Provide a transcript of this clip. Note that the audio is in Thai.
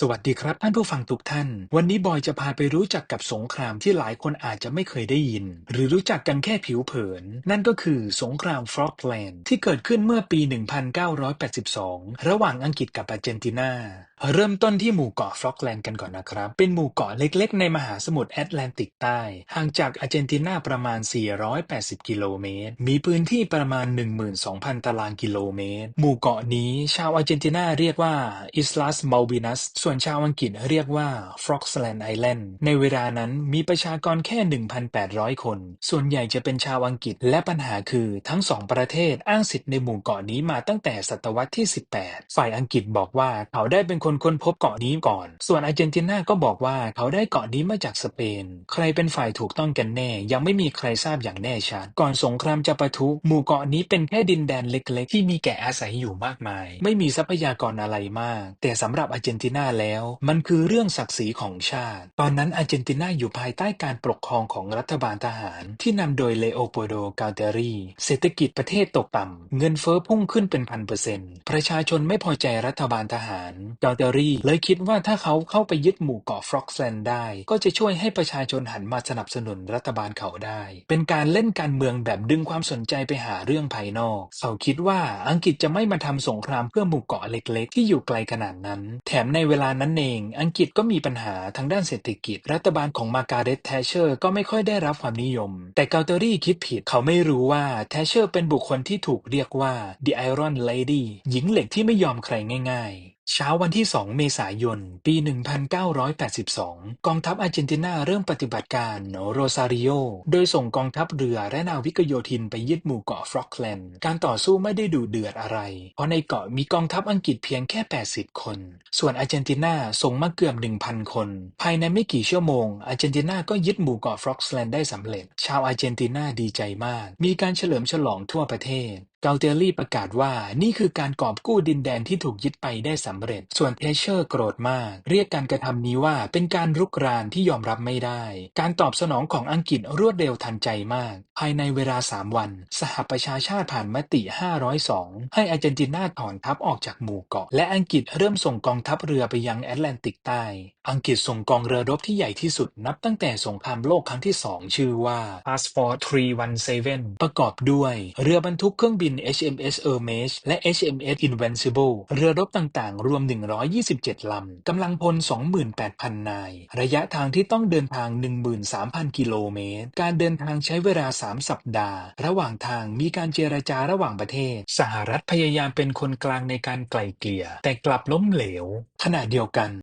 สวัสดีครับท่านผู้ฟังทุกท่าน วันนี้บอยจะพาไปรู้จักกับสงครามที่หลายคนอาจจะไม่เคยได้ยิน หรือรู้จักกันแค่ผิวเผิน นั่นก็คือสงครามฟรอกแลนด์ที่เกิดขึ้นเมื่อปี 1982 ระหว่างอังกฤษกับอาร์เจนตินา เริ่มต้นที่หมู่เกาะฟรอกแลนด์กันก่อนนะครับ เป็นหมู่เกาะเล็กๆ ในมหาสมุทรแอตแลนติกใต้ ห่างจากอาร์เจนตินาประมาณ 480 กิโลเมตร มีพื้นที่ประมาณ 12,000 ตารางกิโลเมตร หมู่เกาะนี้ชาวอาร์เจนตินาเรียกว่าอิสลาสมัลบินัส ส่วนชาวอังกฤษเรียกว่าฟรอกแลนด์ไอแลนด์ ในเวลานั้นมีประชากรแค่ 1,800 คน ส่วนใหญ่จะเป็นชาวอังกฤษ และปัญหาคือทั้งสองประเทศอ้างสิทธิ์ในหมู่เกาะนี้มาตั้งแต่ศตวรรษที่ 18 ฝ่ายอังกฤษบอกว่าเขาได้เป็นคนค้นพบเกาะนี้ก่อน ส่วนอาร์เจนตินาก็บอกว่าเขาได้เกาะนี้มาจากสเปน ใครเป็นฝ่ายถูกต้องกันแน่ ยังไม่มีใครทราบอย่างแน่ชัด ก่อนสงครามจะปะทุหมู่เกาะนี้เป็นแค่ดินแดนเล็กๆ ที่มีแกะอาศัยอยู่มากมาย ไม่มีทรัพยากรอะไรมาก แต่สำหรับอาร์เจนตินาแล้ว มันคือเรื่องศักดิ์ศรีของชาติ ตอนนั้นอาร์เจนตินาอยู่ภายใต้การปกครองของรัฐบาลทหารที่นำโดยเลโอโปโดกาเตรีเศรษฐกิจประเทศตกต่ำเงินเฟ้อพุ่งขึ้นเป็นพันเปอร์เซ็นต์ประชาชนไม่พอใจรัฐบาลทหารกาเตรีเลยคิดว่าถ้าเขาเข้าไปยึดหมู่เกาะฟรอกแลนด์ได้ ก็จะช่วยให้ประชาชนหันมาสนับสนุนรัฐบาลเขาได้ เป็นการเล่นการเมืองแบบดึงความสนใจไปหาเรื่องภายนอก เขาคิดว่าอังกฤษจะไม่มาทำสงครามเพื่อหมู่เกาะเล็กๆ ที่อยู่ไกลขนาดนั้น แถมในเวลานั้นเอง อังกฤษก็มีปัญหาทางด้านเศรษฐกิจ รัฐบาลของมาการเร็ตแทชเชอร์ก็ไม่ค่อยได้รับความนิยม แต่เกาเตอรี่คิดผิดเขาไม่รู้ว่าแทชเชอร์เป็นบุคคลที่ถูกเรียกว่า The Iron Lady หญิงเหล็กที่ไม่ยอมใครง่าย ๆ เช้าวันที่ 2 เมษายน ปี 1982 กองทัพอาร์เจนตินาเริ่มปฏิบัติการโรซาริโอ โดยส่งกองทัพเรือและนาวิกโยธินไปยึดหมู่เกาะฟรอกแลนด์ การต่อสู้ไม่ได้ดูเดือดอะไร เพราะในเกาะมีกองทัพอังกฤษเพียงแค่ 80 คน ส่วนอาร์เจนตินาส่งมาเกือบ 1,000 คน ภายในไม่กี่ชั่วโมง อาร์เจนตินาก็ยึดหมู่เกาะฟรอกแลนด์ได้สำเร็จ ชาวอาร์เจนตินาดีใจมาก มีการเฉลิมฉลองทั่วประเทศ เกาเตอรี่ประกาศว่านี่คือการกอบกู้ดินแดนที่ถูกยึดไปได้สำเร็จ ส่วนเทเชอร์โกรธมาก เรียกการกระทำนี้ว่าเป็นการรุกรานที่ยอมรับไม่ได้ การตอบสนองของอังกฤษรวดเร็วทันใจมากายในเวลา3วัน สหประชาชาติผ่านมติ 502 ให้อาร์เจนตินาถอนทัพออกจากหมู่เกาะ และอังกฤษเริ่มส่งกองทัพเรือไปยังแอตแลนติกใต้ อังกฤษส่งกองเรือรบที่ใหญ่ที่สุดนับตั้งแต่สงครามโลกครั้งที่2ชื่อว่า Task Force 317 ประกอบด้วยเรือบรรทุกเครื่องบิน HMS Hermes และ HMS Invincible เรือรบต่างๆ รวม 127 ลำ กำลังพล 28,000 นาย ระยะทางที่ต้องเดินทาง 13,000 กิโลเมตร การเดินทางใช้เวลา3 สัปดาห์ ระหว่างทางมีการเจรจาระหว่างประเทศ สหรัฐพยายามเป็นคนกลางในการไกล่เกลี่ย แต่กลับล้มเหลว ขณะเดียวกัน